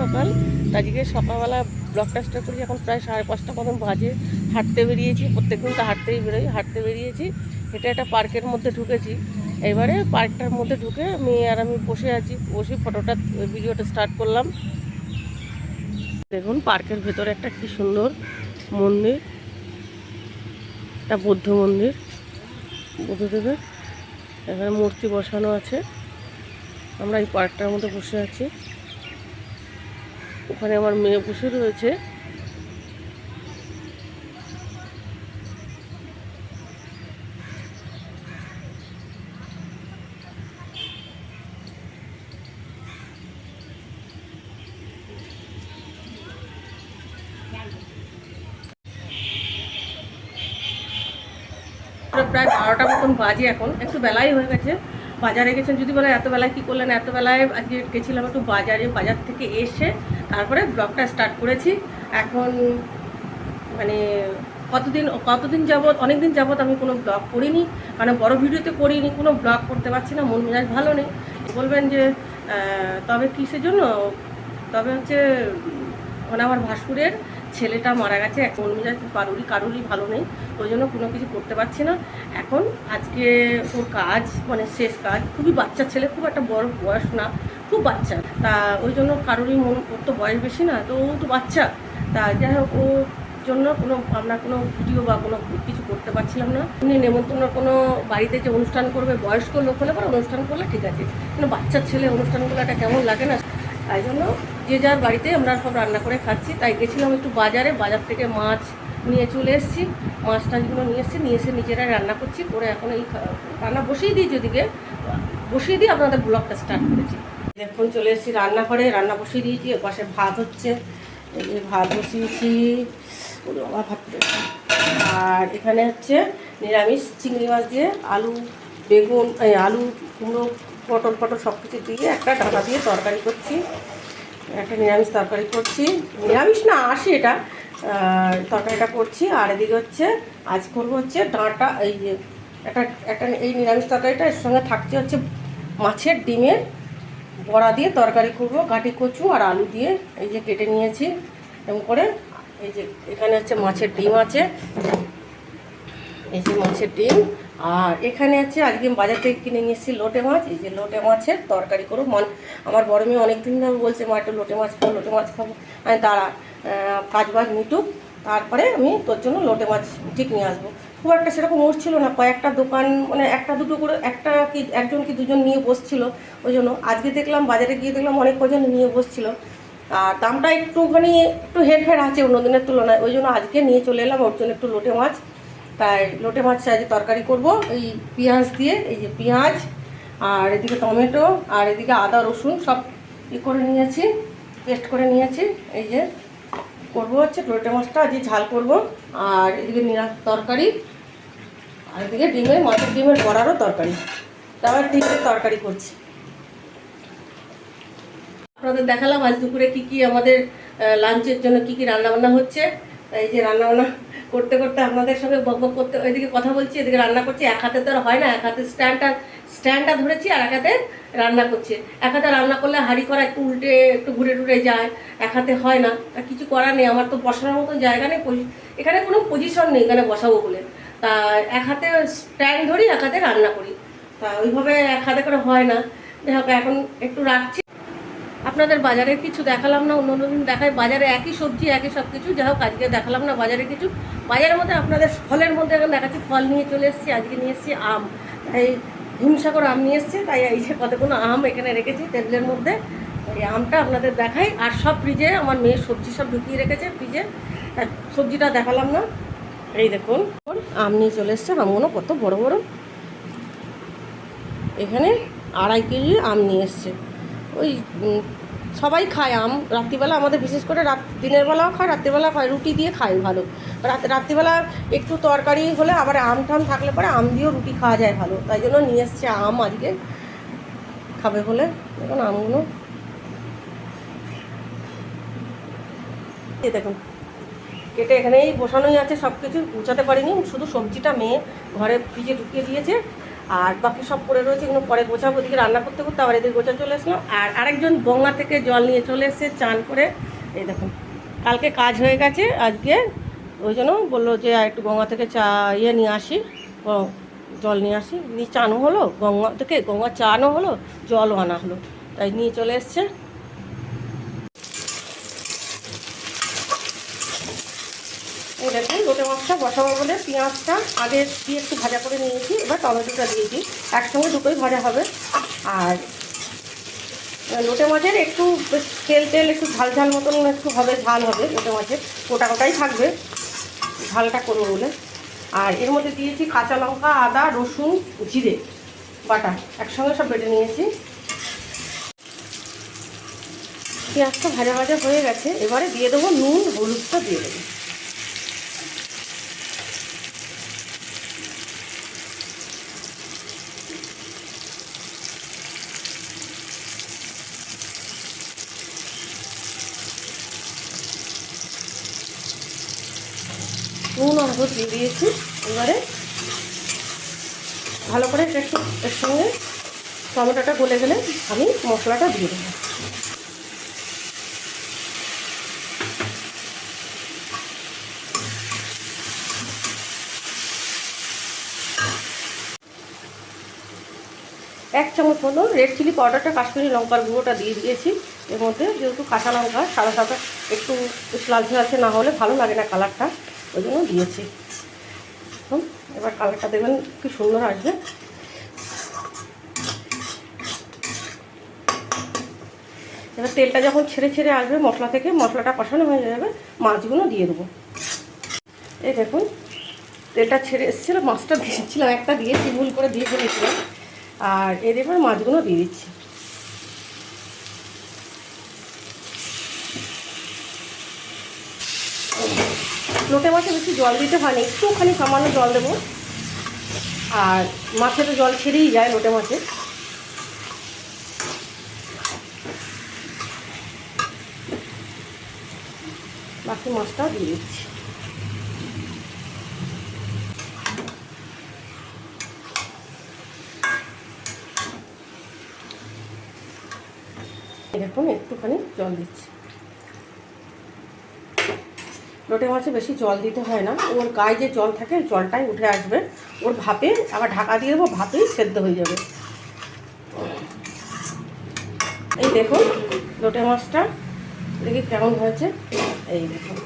সকাল। আজকে সকালবেলা ব্লকটা স্টার্ট করেছি এখন প্রায় সাড়ে পাঁচটা মতন বাজে? হাঁটতে বেরিয়েছি প্রত্যেকদিন তো হাঁটতেই বেরোই, হাঁটতে বেরিয়েছি। এটা একটা পার্কের মধ্যে ঢুকেছি। এবারে পার্কটার মধ্যে ঢুকে মেয়ে আর আমি বসে আছি, বসে ফটোটা, ভিডিওটা স্টার্ট করলাম। দেখুন পার্কের ভেতরে একটা কি সুন্দর মন্দির, একটা বৌদ্ধ মন্দির। বুদ্ধদেবের, এখানে মূর্তি বসানো আছে। আমরা এই পার্কটার মধ্যে বসে আছি। ওখানে আমার মেয়ে বসে রয়েছে। প্রায় বারোটা মতন বাজে এখন একটু বেলাই হয়ে গেছে। বাজারে গেছেন, যদি বলে এত বেলায় কী করলেন এত বেলায় আজকে গেছিলাম একটু বাজারে, বাজার থেকে এসে তারপরে ব্লগটা স্টার্ট করেছি। এখন মানে কতদিন কতদিন যাবৎ অনেক দিন যাবৎ আমি কোনো ব্লগ করিনি মানে বড় ভিডিওতে করিনি, কোনো ব্লগ করতে পারছি না, মন মেজাজ ভালো নেই। বলবেন যে তবে কিসের জন্য? তবে হচ্ছে মানে আমার ভাসুরের ছেলেটা মারা গেছে এখন মেজাজ কারুরই কারুরই ভালো নেই, ওই জন্য কোনো কিছু করতে পারছি না। এখন আজকে ওর কাজ মানে শেষ কাজ, খুবই বাচ্চা ছেলে, খুব একটা বড় বয়স না, খুব বাচ্চা। তা ওই জন্য কারোরই মন, ওর তো বয়স বেশি না, তো ও তো বাচ্চা। তা যাই হোক ও জন্য কোনো, আমরা কোনো ভিডিও বা কোনো কিছু করতে পারছিলাম না। উনি নেমন্তন্ন কোনো বাড়িতে যে অনুষ্ঠান করবে, বয়স্ক লোক হলে পরে অনুষ্ঠান করলে ঠিক আছে। কিন্তু বাচ্চার ছেলে অনুষ্ঠানগুলো একটা কেমন লাগে না, তাই জন্য যে যার বাড়িতে আমরা সব রান্না করে খাচ্ছি, তাই গেছিলাম একটু বাজারে, বাজার থেকে মাছ নিয়ে চলে এসেছি। মাছ টাছগুলো নিয়ে এসেছি, নিয়ে এসে নিজেরাই রান্না করছি, করে এখন এই রান্না বসিয়ে দিয়েছি ওদিকে। বসিয়ে দিয়ে আপনাদের ব্লগটা স্টার্ট করেছি। এখন চলে এসেছি রান্নাঘরে, রান্না বসিয়ে দিয়েছি পাশে ভাত হচ্ছে। ভাত বসিয়েছি বাবা, ভাত আর এখানে হচ্ছে নিরামিষ চিংড়ি মাছ দিয়ে আলু, বেগুন আলু, কুমড়ো, পটল পটল সব কিছু দিয়ে একটা ডাঁটা দিয়ে তরকারি করছি। একটা নিরামিষ তরকারি করছি। নিরামিষ না, আসি এটা। তরকারিটা করছি। আর এদিকে হচ্ছে, আজ করব হচ্ছে ডাঁটা, এই যে একটা একটা এই নিরামিষ তরকারিটা, এর সঙ্গে থাকছে হচ্ছে মাছের ডিমের বড়া দিয়ে তরকারি করব, গাটি কচু আর আলু দিয়ে এই যে কেটে নিয়েছি, এরকম করে। এই যে এখানে হচ্ছে মাছের ডিম আছে। এই যে মাছের ডিম। আর এখানে আছে আজকে বাজার থেকে কিনে নিয়ে এসেছি লোটে মাছ। এই যে লোটে মাছের তরকারি করো মন, আমার বড় মেয়ে অনেক দিন ধরে বলছে, মা, একটু লোটে মাছ খাব, লোটে মাছ খাব। আমি, দাঁড়া কাজ বাজ মিটুক। তারপরে আমি তোর জন্য লোটে মাছ ঠিক নিয়ে আসব। খুব একটা সেরকম উঠছিল না। কয়েকটা দোকান মানে একটা দুটো করে, একটা কি, একজন কি দুজন নিয়ে বসছিল। ওই জন্য আজকে দেখলাম, বাজারে গিয়ে দেখলাম অনেক কজন নিয়ে বসছিল। আর দামটা একটুখানি, একটু হেরফের আছে অন্য দিনের তুলনায়। ওই জন্য আজকে নিয়ে চলে এলাম, ওর জন্য একটু লোটে মাছ। তাই লোটে মাছ আজকে তরকারি করব। এই পেঁয়াজ দিয়ে, এই যে পেঁয়াজ, আর এদিকে টমেটো, আর এদিকে আদা, রসুন সব ই করে নিয়েছি, পেস্ট করে নিয়েছি। এই যে করব হচ্ছে লোটে মাছটা, আজকে ঝাল করব। আর এদিকে নিরা তরকারি, আর এদিকে ডিমের, মাছের ডিমের বড়ারও তরকারি। তারপর ডিমের তরকারি করছি। আপনাদের দেখালাম আজ দুপুরে কি কি আমাদের লাঞ্চের জন্য কি কি রান্না বান্না হচ্ছে। এই যে রান্না বান্না করতে করতে আপনাদের সঙ্গে বক বক করতে এদিকে কথা বলছি, এদিকে রান্না করছি, এক হাতে তো আর হয় না, এক হাতে স্ট্যান্ডটা স্ট্যান্ডটা ধরেছি আর এক হাতে রান্না করছি। এক হাতে রান্না করলে হাঁড়ি করা একটু উল্টে, একটু ঘুরে টুরে যায়, এক হাতে হয় না। তা কিছু করার নেই, আমার তো বসানোর মতো জায়গা নেই এখানে কোনো পজিশন নেই এখানে বসাবো বলে। তা এক হাতে স্ট্যান্ড ধরি, এক হাতে রান্না করি। তা ওইভাবে এক হাতে করে হয় না। যাই এখন একটু রাখছি। আপনাদের বাজারে কিছু দেখালাম না, অন্য দিন দেখায়। বাজারে একই সবজি, একই সব কিছু যাই হোক, আজকে দেখালাম না বাজারে কিছু। বাজারের মধ্যে আপনাদের ফলের মধ্যে এখন দেখাচ্ছি ফল নিয়ে চলে এসেছি, আজকে নিয়ে এসেছি আম। তাই হিমসাগর আম নিয়ে এসেছে, তাই এই যে কতগুলো আম এখানে রেখেছি টেবিলের মধ্যে। এই আমটা আপনাদের দেখাই। আর সব ফ্রিজে আমার মেয়ে সবজি সব ঢুকিয়ে রেখেছে ফ্রিজে। সবজিটা দেখালাম না। এই দেখুন, আম নিয়ে চলে এসছে, আমগুলো কত বড় বড়। এখানে আড়াই কেজি আম নিয়ে এসছে। ওই সবাই খায় আম। রাত্রিবেলা আমাদের বিশেষ করে রাত, দিনের বেলাও খায়, রাত্রিবেলা খায়। রুটি দিয়ে খায় ভালো। রাত, রাত্রিবেলা একটু তরকারি হলে আবার আম টাম থাকলে পরে আম দিয়েও রুটি খাওয়া যায় ভালো। তাই জন্য নিয়ে এসছে আম আজকে। খাবে বলে দেখুন আমগুলো। দেখুন, কেটে এখানেই বসানোই আছে সব কিছু গুছাতে পারিনি, শুধু সবজিটা মেয়ে ঘরে ফ্রিজে ঢুকিয়ে দিয়েছে। আর বাকি সব পড়ে রয়েছে, এগুলো পরে গোছাবো, ওদিকে রান্না করতে করতে আবার এদের গোছা চলে আসলাম। আর আরেকজন গঙ্গা থেকে জল নিয়ে চলে এসছে, চান করে। এই দেখুন, কালকে কাজ হয়ে গেছে, আজকে ওই জন্য বলল যে একটু গঙ্গা থেকে চা ইয়ে নিয়ে আসি জল নিয়ে আসি। নিয়ে চানও হলো, গঙ্গা থেকে গঙ্গা চানও হলো, জলও আনা হলো। তাই নিয়ে চলে এসছে। এই দেখুন লোটে মাছটা বসাবো বলে পেঁয়াজটা আগে দিয়ে একটু ভাজা করে নিয়েছি, এবার টমেটোটা দিয়েছি। একসঙ্গে দুটোই ভাজা হবে। আর লোটে মাছের একটু তেল তেল একটু ঝাল ঝাল মতন একটু হবে, ঝাল হবে লোটে মাছের। গোটা গোটাই থাকবে, ঝালটা করব বলে। আর এর মধ্যে দিয়েছি কাঁচা লঙ্কা, আদা, রসুন, জিরে, বাটা। একসঙ্গে সব বেটে নিয়েছি। পেঁয়াজটা ভাজা ভাজা হয়ে গেছে। এবারে দিয়ে দেবো নুন, হলুদটা দিয়ে দেবো। নুন হলুদ দিয়ে দিয়েছি। এবারে ভালো করে একটু এর সঙ্গে টমেটোটা গলে গেলে আমি মশলাটা দিয়ে দেবো। এক চামচ মতো রেড চিলি পাউডারটা কাশ্মীরি লঙ্কার গুঁড়োটা দিয়ে দিয়েছি। এর মধ্যে যেহেতু কাঁচা লঙ্কা, সাদা সাদা একটু লালচে লালচে না হলে ভালো লাগে না কালারটা ওই জন্য দিয়েছি। এবার কালারটা দেখবেন কি সুন্দর আসবে। এবার তেলটা যখন ছেড়ে ছেড়ে আসবে মশলা থেকে, মশলাটা কষানো হয়ে যাবে, মাছগুলো দিয়ে দেবো। এই দেখুন, তেলটা ছেড়ে এসেছিল, মাছটা দিয়েছিলাম, একটা দিয়েছি, ভুল করে দিয়ে ফেলেছিলাম। আর এর এবার মাছগুলো দিয়ে দিচ্ছি। লোটে মাছে বেশি জল দিতে হয় না, একটুখানি সামান্য জল দেবো। আর মাছে তো জল ছেড়েই যায় লোটে মাছে বাকি মাছটাও দিয়ে দিচ্ছি। এরকম একটুখানি জল দিচ্ছি। লোটে মাছে বেশি জল দিতে হয় না। ওর গায়ে যে জল থাকে জলটাই উঠে আসবে। ওর ভাপে আবার ঢাকা দিয়ে দেবো ভাপেই সেদ্ধ হয়ে যাবে। এই দেখুন লোটে মাছটা দেখি কেমন হয়েছে। এই দেখুন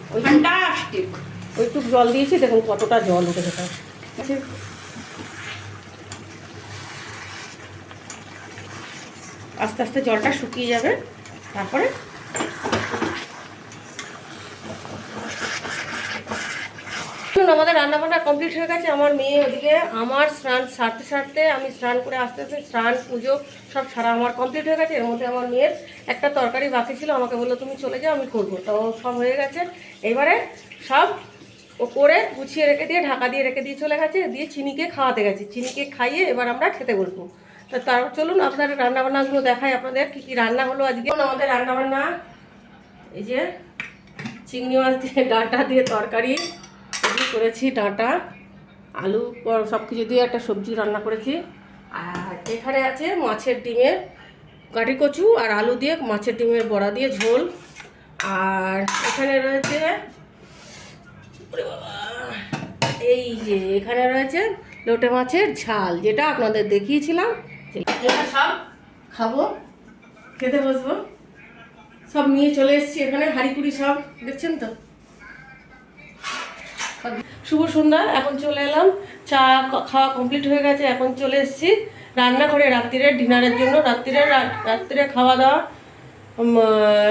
ওইটুক জল দিয়েছি দেখুন কতটা জল উঠে যেতে আস্তে আস্তে জলটা শুকিয়ে যাবে তারপরে আমাদের রান্নাবান্না কমপ্লিট হয়ে গেছে। আমার মেয়ে ওদিকে, আমার স্নান সারতে সারতে আমি স্নান করে আস্তে আস্তে স্নান, পুজো সব সারা আমার কমপ্লিট হয়ে গেছে। এর মধ্যে আমার মেয়ের একটা তরকারি বাকি ছিল। আমাকে বলল, তুমি চলে যাও, আমি করব। তো সব হয়ে গেছে। এবারে সব ও করে গুছিয়ে রেখে দিয়ে, ঢাকা দিয়ে রেখে দিয়ে চলে গেছে। দিয়ে চিনিকে খাওয়াতে গেছে। চিনিকে খাইয়ে এবার আমরা খেতে বলব তো তারপর চলুন আপনাদের রান্নাবান্নাগুলো দেখাই আপনাদের, কী কী রান্না হলো আজকে? আমাদের রান্নাবান্না, এই যে চিংড়ি মাছ দিয়ে, ডাঁটা দিয়ে তরকারি। এগুলো করেছি, ডাঁটা, আলু সব কিছু দিয়ে একটা সবজি রান্না করেছি। আর এখানে আছে মাছের ডিমের কাঠি কচু আর আলু দিয়ে মাছের ডিমের বড়া দিয়ে ঝোল। আর এখানে রয়েছে এই যে এখানে রয়েছে লোটে মাছের ঝাল, যেটা আপনাদের দেখিয়েছিলাম। সব খাব, খেতে বসবো। সব নিয়ে চলে এসেছি এখানে হাঁড়িকুড়ি সব, দেখছেন তো? শুভ সন্ধ্যা, এখন চলে এলাম। চা খাওয়া কমপ্লিট হয়ে গেছে, এখন চলে এসেছি রান্নাঘরে রাত্রিরের ডিনারের জন্য। রাত্রিরের রাত্রিরে খাওয়া দাওয়া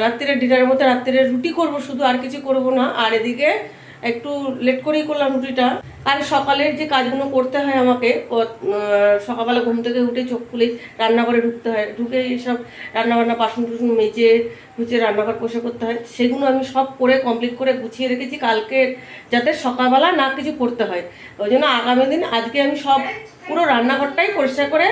রাত্রিরের ডিনারের মধ্যে রাত্রিরে রুটি করব, শুধু আর কিছু করব না। আর এদিকে একটু লেট করেই করলাম রুটিটা। আর সকালের যে কাজগুলো করতে হয় আমাকে সকালবেলা ঘুম থেকে উঠে চোখ খুলে রান্নাঘরে ঢুকতে হয়। ঢুকে সব রান্নাবান্না, বাসন টুসন মেজে, গুছিয়ে রান্নাঘর পোষে করতে হয়। সেগুলো আমি সব করে কমপ্লিট করে গুছিয়ে রেখেছি কালকে, যাতে সকালবেলা না কিছু করতে হয়। ওই জন্য আগামী দিন আজকে আমি সব পুরো রান্নাঘরটাই পরিষ্কার করে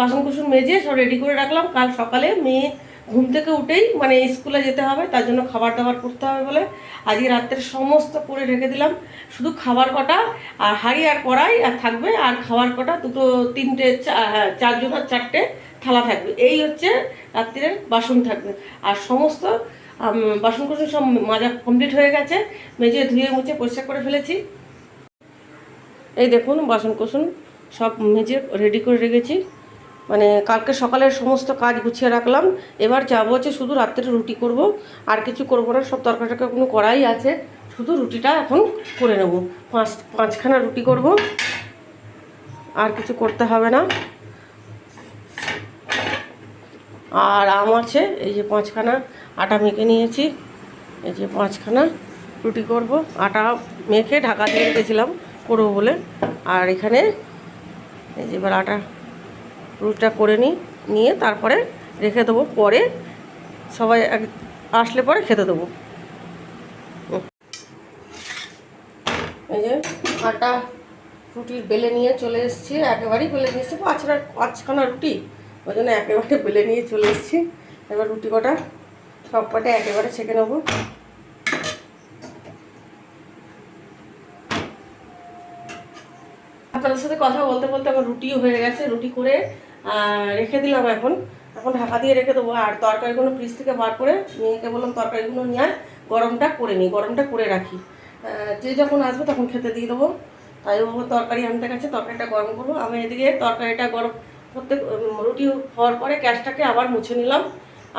বাসন কুসন মেজে সব রেডি করে রাখলাম। কাল সকালে মেয়ে ঘুম থেকে উঠেই মানে স্কুলে যেতে হবে তার জন্য খাবার দাবার করতে হবে বলে আজকে রাত্রের সমস্ত করে রেখে দিলাম। শুধু খাবার কটা আর হাঁড়ি আর কড়াই আর থাকবে আর খাবার কটা দুটো তিনটে হ্যাঁ, চারজন আর চারটে থালা থাকবে। এই হচ্ছে রাত্রের বাসন থাকবে। আর সমস্ত বাসন কোসন সব মাজা কমপ্লিট হয়ে গেছে মেজে ধুয়ে মুছে পরিষ্কার করে ফেলেছি। এই দেখুন বাসন কোসন সব মেজে রেডি করে রেখেছি। মানে কালকে সকালের সমস্ত কাজ গুছিয়ে রাখলাম। এবার যাব হচ্ছে শুধু রাত্রে রুটি করব। আর কিছু করব না, সব তরকারি কোনো করাই আছে। শুধু রুটিটা এখন করে নেব। পাঁচ, পাঁচখানা রুটি করব। আর কিছু করতে হবে না। আর আম আছে, এই যে পাঁচখানা আটা মেখে নিয়েছি। এই যে পাঁচখানা রুটি করব। আটা মেখে ঢাকা দিয়ে রেখেছিলাম করব বলে। আর এখানে এই যে এবার আটা রুটিটা করে নিই নিয়ে তারপরে রেখে দেবো, পরে সবাই এক- আসলে পরে খেতে দেবো। এই যে আটা রুটির বেলে নিয়ে চলে এসেছি, একেবারেই বেলে নিয়ে এসেছি, পাঁচটা, পাঁচখানা রুটি, ওই জন্য একেবারে বেলে নিয়ে চলে এসেছি। এবার রুটি কটা, সব কটা একেবারে ছেঁকে নেব। আপনাদের সাথে কথা বলতে বলতে আমার রুটিও হয়ে গেছে, রুটি করে রেখে দিলাম এখন। এখন ঢাকা দিয়ে রেখে দেবো। আর তরকারিগুলো ফ্রিজ থেকে বার করে মেয়েকে বললাম, তরকারিগুলো নিয়ে গরমটা করে নিই গরমটা করে রাখি। যে যখন আসবে তখন খেতে দিয়ে দেবো। তাই ও তরকারি আনতে গেছে তরকারিটা গরম করব। আমি এদিকে তরকারিটা গরম করতে রুটি হওয়ার পরে গ্যাসটাকে আবার মুছে নিলাম।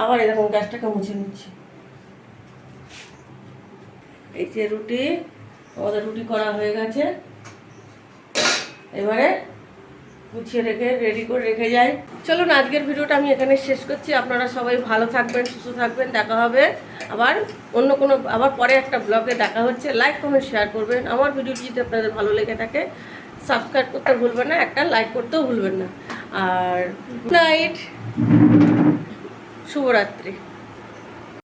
আবার এরকম গ্যাসটাকে মুছে নিচ্ছি। এই যে রুটি, আমাদের রুটি করা হয়ে গেছে। এবারে গুছিয়ে রেখে রেডি করে রেখে যাই। চলুন, আজকের ভিডিওটা আমি এখানে শেষ করছি। আপনারা সবাই ভালো থাকবেন, সুস্থ থাকবেন, দেখা হবে আবার অন্য কোনো, আবার পরে একটা ব্লগে দেখা হচ্ছে। লাইক কমেন্ট শেয়ার করবেন। আমার ভিডিওটি যদি আপনাদের ভালো লেগে থাকে সাবস্ক্রাইব করতে ভুলবেন না, একটা লাইক করতেও ভুলবেন না। আর নাইট শুভরাত্রি।